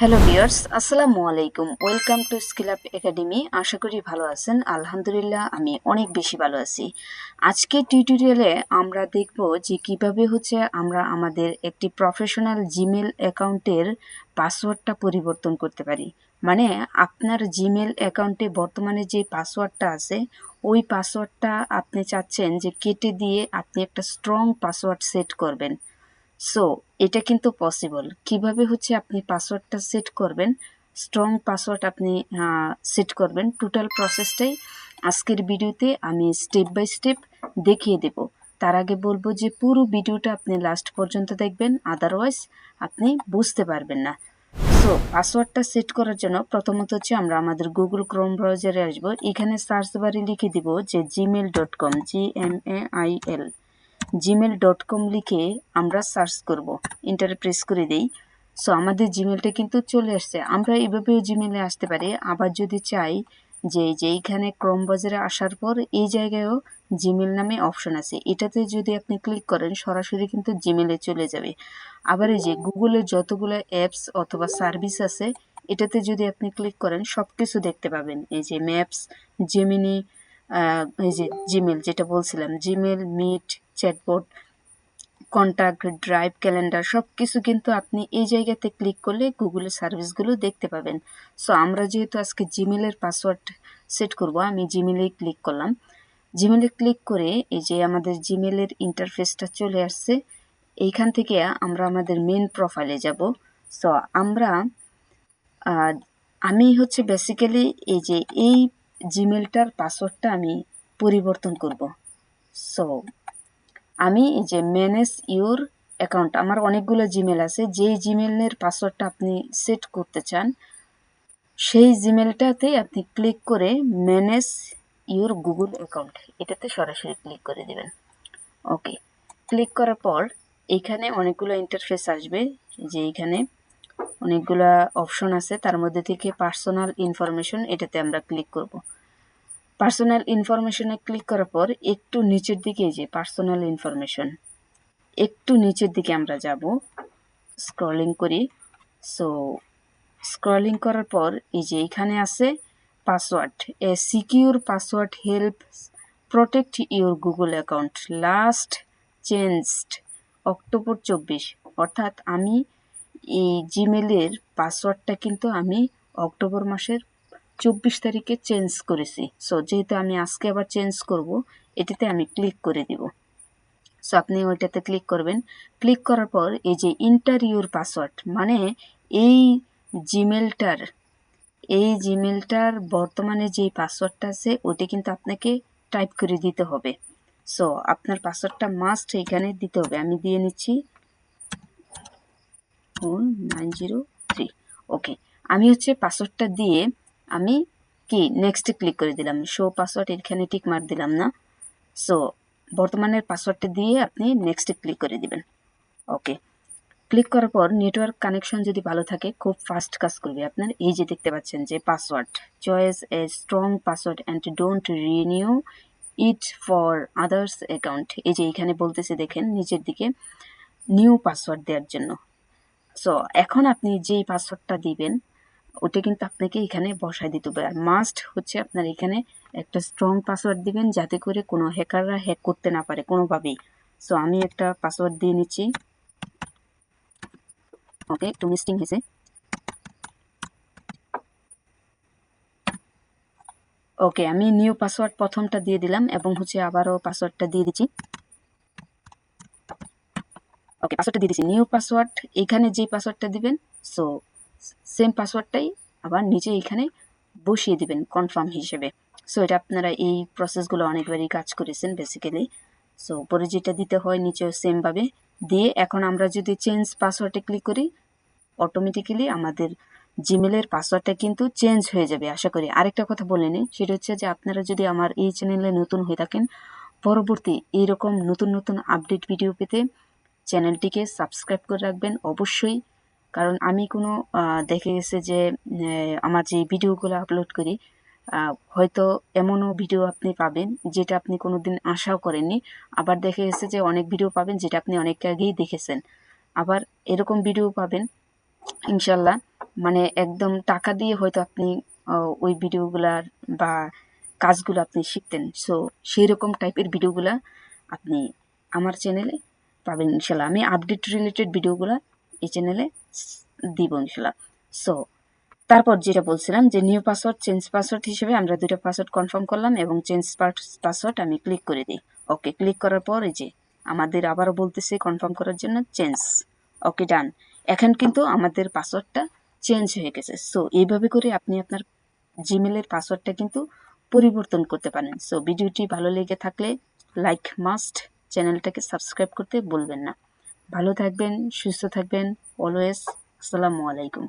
Hello viewers আসসালামু আলাইকুম welcome to skill up academy আশা করি ভালো আছেন। আলহামদুলিল্লাহ, আমি অনেক বেশি ভালো আছি। আজকে টিউটোরিয়ালে আমরা দেখব যে কীভাবে হচ্ছে আমরা আমাদের একটি প্রফেশনাল জিমেল অ্যাকাউন্টের পাসওয়ার্ডটা পরিবর্তন করতে পারি। মানে আপনার জিমেল অ্যাকাউন্টে বর্তমানে যে পাসওয়ার্ডটা আছে, ওই পাসওয়ার্ডটা আপনি চাচ্ছেন যে কেটে দিয়ে আপনি একটা স্ট্রং পাসওয়ার্ড সেট করবেন। সো এটা কিন্তু পসিবল কীভাবে হচ্ছে আপনি পাসওয়ার্ডটা সেট করবেন? স্ট্রং পাসওয়ার্ড আপনি সেট করবেন। টোটাল প্রসেসটাই আজকের ভিডিওতে আমি স্টেপ বাই স্টেপ দেখিয়ে দেব। তার আগে বলব যে পুরো ভিডিওটা আপনি লাস্ট পর্যন্ত দেখবেন আদারওয়াইজ আপনি বুঝতে পারবেন না। সো পাসওয়ার্ডটা সেট করার জন্য প্রথমত হচ্ছে আমরা আমাদের গুগল ক্রোম ব্রাউজারে আসব। এখানে সার্চ বারে লিখে দিব যে Gmail dot com G M A I L Gmail dot com লিখে আমরা সার্চ করব। ইন্টারে প্রেস করে দেই। সো আমাদের জিমেলটা কিন্তু চলে আসছে। আমরা এইভাবেও জিমেলে আসতে পারি। আবার যদি চাই যে যে এইখানে ক্রম বাজারে আসার পর এই জায়গায়ও জিমেল নামে অপশন আছে। এটাতে যদি আপনি ক্লিক করেন, সরাসরি কিন্তু জিমেলে চলে যাবে। আবার এই যে গুগলের যতগুলো অ্যাপস অথবা সার্ভিস আছে, এটাতে যদি আপনি ক্লিক করেন সব কিছু দেখতে পাবেন। এই যে ম্যাপস জেমিনি এই যে জিমেল যেটা বলছিলাম Gmail Meet chatboard contact drive calendar সব কিছু কিন্তু আপনি এই জায়গাতে ক্লিক করলে গুগলের সার্ভিসগুলো দেখতে পাবেন। সো আমরা যেহেতু আজকে জিমেলের পাসওয়ার্ড সেট করব, আমি জিমেলে ক্লিক করলাম। জিমেলে ক্লিক করে এই যে আমাদের জিমেলের ইন্টারফেসটা চলে আসছে, এইখান থেকে আমরা আমাদের মেন প্রোফাইলে যাব। সো আমরা আমি হচ্ছে বেসিক্যালি এই যে এই জিমেলটার পাসওয়ার্ডটা আমি পরিবর্তন করব। সো আমি এই যে ম্যানেজ ইউর অ্যাকাউন্ট আমার অনেকগুলো জিমেল আছে, যেই জিমেলের পাসওয়ার্ডটা আপনি সেট করতে চান, সেই জিমেলটাতে আপনি ক্লিক করে ম্যানেজ ইউর গুগল অ্যাকাউন্ট এটাতে সরাসরি ক্লিক করে দেবেন। ওকে ক্লিক করার পর এইখানে অনেকগুলো ইন্টারফেস আসবে, যে এইখানে অনেকগুলো অপশন আছে, তার মধ্যে থেকে পার্সোনাল ইনফরমেশন এটাতে আমরা ক্লিক করব। পার্সোনাল ইনফরমেশনে ক্লিক করার পর একটু নিচের দিকে যে পার্সোনাল ইনফরমেশন একটু নিচের দিকে আমরা যাব স্ক্রলিং করি। সো স্ক্রলিং করার পর এই যে এখানে আছে password a secure password help protect your Google account last changed October চব্বিশ। অর্থাৎ আমি এই জিমেলের পাসওয়ার্ডটা কিন্তু আমি অক্টোবর মাসের চব্বিশ তারিখে চেঞ্জ করেছি। সো যেহেতু আমি আজকে আবার চেঞ্জ করব, এটাতে আমি ক্লিক করে দিব। সো আপনি ওইটাতে ক্লিক করবেন। ক্লিক করার পর এই যে ইন্টারভিউর পাসওয়ার্ড মানে এই জিমেলটার এই জিমেলটার বর্তমানে যে পাসওয়ার্ডটা আছে, ওইটা কিন্তু আপনাকে টাইপ করে দিতে হবে। সো আপনার পাসওয়ার্ডটা মাস্ট এখানে দিতে হবে। আমি দিয়ে নিচ্ছি। নাইন জিরো থ্রি ওকে আমি হচ্ছে পাসওয়ার্ডটা দিয়ে আমি কি নেক্সটে ক্লিক করে দিলাম? শো পাসওয়ার্ড এখানে টিক মার দিলাম না। সো বর্তমানের পাসওয়ার্ডটা দিয়ে আপনি নেক্সটে ক্লিক করে দিবেন। ওকে ক্লিক করার পর নেটওয়ার্ক কানেকশন যদি ভালো থাকে, খুব ফাস্ট কাজ করবে। আপনার এই যে দেখতে পাচ্ছেন যে password choice a strong password and don't renew it for others account এই যে এখানে বলতেছে, দেখেন নিচের দিকে নিউ পাসওয়ার্ড দেওয়ার জন্য। সো এখন আপনি যেই পাসওয়ার্ডটা দিবেন ওটা কিন্তু আপনাকে এখানে বসায় দিতে হবে। আর মাস্ট হচ্ছে আপনার এখানে একটা স্ট্রং পাসওয়ার্ড দিবেন যাতে করে কোনো হ্যাকাররা হ্যাক করতে না পারে কোনোভাবেই। সো আমি একটা পাসওয়ার্ড দিয়ে নিচ্ছি। ওকে একটু মিস্টিং হয়েছে। ওকে আমি নিউ পাসওয়ার্ড প্রথমটা দিয়ে দিলাম এবং হচ্ছে আবারও পাসওয়ার্ডটা দিয়ে দিচ্ছি। ওকে পাসওয়ার্ডটা দিয়ে দিচ্ছি। নিউ পাসওয়ার্ড এখানে যে পাসওয়ার্ডটা দিবেন সো সেম পাসওয়ার্ডটাই আবার নিচে এখানে বসিয়ে দিবেন কনফার্ম হিসেবে। সো এটা আপনারা এই প্রসেসগুলো অনেকবারই কাজ করেছেন বেসিক্যালি সো উপরে যেটা দিতে হয় নিচেও সেমভাবে দিয়ে এখন আমরা যদি চেঞ্জ পাসওয়ার্ডে ক্লিক করি অটোমেটিক্যালি আমাদের জিমেলের পাসওয়ার্ডটা কিন্তু চেঞ্জ হয়ে যাবে, আশা করি। আরেকটা কথা বলে নিই, সেটা হচ্ছে যে আপনারা যদি আমার এই চ্যানেলে নতুন হয়ে থাকেন, পরবর্তী এইরকম নতুন নতুন আপডেট ভিডিও পেতে চ্যানেলটিকে সাবস্ক্রাইব করে রাখবেন। অবশ্যই কারণ আমি কোনো দেখে গেছে যে আমার যে ভিডিওগুলো আপলোড করি হয়তো এমনও ভিডিও আপনি পাবেন যেটা আপনি কোনো দিন আশাও করেননি। আবার দেখে গেছে যে অনেক ভিডিও পাবেন যেটা আপনি অনেক আগেই দেখেছেন। আবার এরকম ভিডিও পাবেন, ইনশাল্লাহ মানে একদম টাকা দিয়ে হয়তো আপনি ওই ভিডিওগুলার বা কাজগুলো আপনি শিখতেন। সো সেই রকম টাইপের ভিডিওগুলা আপনি আমার চ্যানেলে পাবেন ইনশাল্লাহ। আমি আপডেট রিলেটেড ভিডিওগুলো এই চ্যানেলে দিব ইনশাল্লাহ। সো তারপর যেটা বলছিলাম যে নিউ পাসওয়ার্ড চেঞ্জ পাসওয়ার্ড হিসেবে আমরা দুটো পাসওয়ার্ড কনফার্ম করলাম এবং চেঞ্জ পাসওয়ার্ড আমি ক্লিক করে দিই। ওকে ক্লিক করার পর এই যে আমাদের আবারও বলতেছে কনফার্ম করার জন্য চেঞ্জ ওকে ডান এখন কিন্তু আমাদের পাসওয়ার্ডটা চেঞ্জ হয়ে গেছে। সো এইভাবে করে আপনি আপনার জিমেলের পাসওয়ার্ডটা কিন্তু পরিবর্তন করতে পারেন। সো ভিডিওটি ভালো লেগে থাকলে লাইক মাস্ট চ্যানেলটাকে সাবস্ক্রাইব করতে বলবেন না। ভালো থাকবেন সুস্থ থাকবেন অলওয়েজ আসসালামু আলাইকুম।